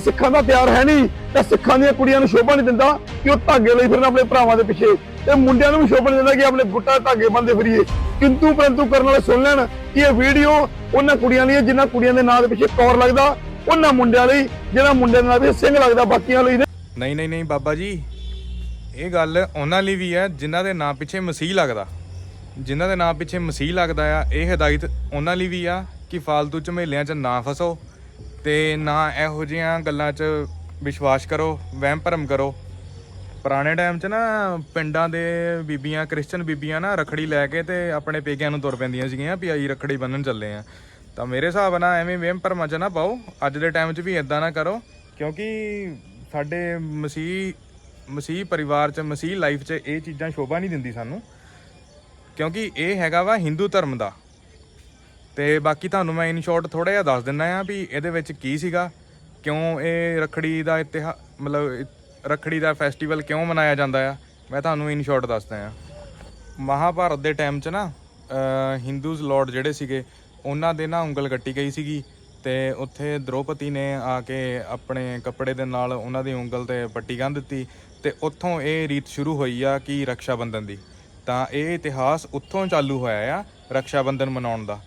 ਸਿੱਖਾਂ ਦਾ ਪਿਆਰ ਹੈ ਨਹੀਂ, ਤਾਂ ਸਿੱਖਾਂ ਦੀਆਂ ਕੁੜੀਆਂ ਨੂੰ ਸ਼ੋਭਾ ਨਹੀਂ ਦਿੰਦਾ ਕਿ ਉਹ ਧਾਗੇ ਲਈ ਫਿਰਨ ਆਪਣੇ ਭਰਾਵਾਂ ਦੇ ਪਿੱਛੇ। ਤੇ ਮੁੰਡਿਆਂ ਨੂੰ ਵੀ ਸ਼ੋਭਾ ਨਹੀਂ ਦਿੰਦਾ ਕਿ ਆਪਣੇ ਗੁੱਟਾਂ ਧਾਗੇ ਬੰਨਦੇ ਫਿਰੀਏ। ਕਿੰਤੂ ਪਰੰਤੂ ਕਰਨ ਵਾਲੇ ਸੁਣ ਲੈਣ ਕਿ ਇਹ ਵੀਡੀਓ ਉਹਨਾਂ ਕੁੜੀਆਂ ਲਈ ਜਿਨ੍ਹਾਂ ਕੁੜੀਆਂ ਦੇ ਨਾਂ ਦੇ ਪਿੱਛੇ ਕੌਰ ਲੱਗਦਾ, ਉਹਨਾਂ ਮੁੰਡਿਆਂ ਲਈ ਜਿਹਨਾਂ ਮੁੰਡਿਆਂ ਦੇ ਨਾਂ ਪਿੱਛੇ ਸਿੰਘ ਲੱਗਦਾ, ਬਾਕੀਆਂ ਲਈ ਨਹੀਂ। ਨਹੀਂ ਨਹੀਂ ਬਾਬਾ ਜੀ, ਇਹ ਗੱਲ ਉਹਨਾਂ ਲਈ ਵੀ ਹੈ ਜਿਨ੍ਹਾਂ ਦੇ ਨਾਂ ਪਿੱਛੇ ਮਸੀਹ ਲੱਗਦਾ। ਜਿਨ੍ਹਾਂ ਦੇ ਨਾਂ ਪਿੱਛੇ ਮਸੀਹ ਲੱਗਦਾ ਆ, ਇਹ ਹਦਾਇਤ ਉਹਨਾਂ ਲਈ ਵੀ ਆ ਕਿ ਫਾਲਤੂ ਝਮੇਲਿਆਂ 'ਚ ਨਾ ਫਸੋ। ਤੇ ਨਾ ਇਹੋ ਜਿਹੀਆਂ ਗੱਲਾਂ 'ਚ ਵਿਸ਼ਵਾਸ ਕਰੋ, ਵਹਿਮ ਭਰਮ ਕਰੋ। ਪੁਰਾਣੇ ਟਾਈਮ 'ਚ ਨਾ ਪਿੰਡਾਂ ਦੇ ਬੀਬੀਆਂ, ਕ੍ਰਿਸਚਨ ਬੀਬੀਆਂ ਨਾ ਰਖੜੀ ਲੈ ਕੇ ਤੇ ਆਪਣੇ ਪੇਕਿਆਂ ਨੂੰ ਤੁਰ ਪੈਂਦੀਆਂ ਸੀਗੀਆਂ ਵੀ ਆਈ ਰਖੜੀ ਬੰਨਣ ਚੱਲੇ ਆ। ਤਾਂ ਮੇਰੇ ਹਿਸਾਬ ਨਾਲ ਐਵੇਂ ਵਹਿਮ ਭਰਮਾਂ 'ਚ ਨਾ ਪਾਓ, ਅੱਜ ਦੇ ਟਾਈਮ 'ਚ ਵੀ ਇਦਾਂ ਨਾ ਕਰੋ, ਕਿਉਂਕਿ ਸਾਡੇ ਮਸੀਹ ਮਸੀਹ ਪਰਿਵਾਰ 'ਚ, ਮਸੀਹ ਲਾਈਫ 'ਚ ਇਹ ਚੀਜ਼ਾਂ ਸ਼ੋਭਾ ਨਹੀਂ ਦਿੰਦੀ ਸਾਨੂੰ। ਕਿਉਂਕਿ ਇਹ ਹੈਗਾ ਵਾ ਹਿੰਦੂ ਧਰਮ ਦਾ। ਤੇ ਬਾਕੀ ਤੁਹਾਨੂੰ ਮੈਂ ਇਨ ਸ਼ਾਰਟ ਥੋੜਾ ਜਿਹਾ ਦੱਸ ਦਿੰਦਾ ਆ ਵੀ ਇਹਦੇ ਵਿੱਚ ਕੀ ਸੀਗਾ, ਕਿਉਂ ਇਹ ਰਖੜੀ ਦਾ ਇਤਿਹਾ, ਮਤਲਬ ਰਖੜੀ ਦਾ ਫੈਸਟੀਵਲ ਕਿਉਂ ਮਨਾਇਆ ਜਾਂਦਾ ਆ, ਮੈਂ ਤੁਹਾਨੂੰ ਇਨ ਸ਼ਾਰਟ ਦੱਸਦਾ ਆ ਮਹਾਭਾਰਤ ਦੇ ਟਾਈਮ 'ਚ ਨਾ ਹਿੰਦੂਜ਼ ਲਾਰਡ ਜਿਹੜੇ ਸੀਗੇ, ਉਹਨਾਂ ਦੇ ਨਾ ਉਂਗਲ ਕੱਟੀ ਗਈ ਸੀਗੀ ਤੇ ਉੱਥੇ ਦ੍ਰੋਪਦੀ ਨੇ ਆ ਕੇ ਆਪਣੇ ਕੱਪੜੇ ਦੇ ਨਾਲ ਉਹਨਾਂ ਦੀ ਉਂਗਲ ਤੇ ਪੱਟੀ ਬੰਨ੍ਹ ਦਿੱਤੀ ਤੇ ਉੱਥੋਂ ਇਹ ਰੀਤ ਸ਼ੁਰੂ ਹੋਈ ਆ ਕਿ ਰਕਸ਼ਾ ਬੰਧਨ ਦੀ। ਤਾਂ ਇਹ ਇਤਿਹਾਸ ਉੱਥੋਂ ਚਾਲੂ ਹੋਇਆ ਆ ਰਕਸ਼ਾ ਬੰਧਨ ਮਨਾਉਣ ਦਾ।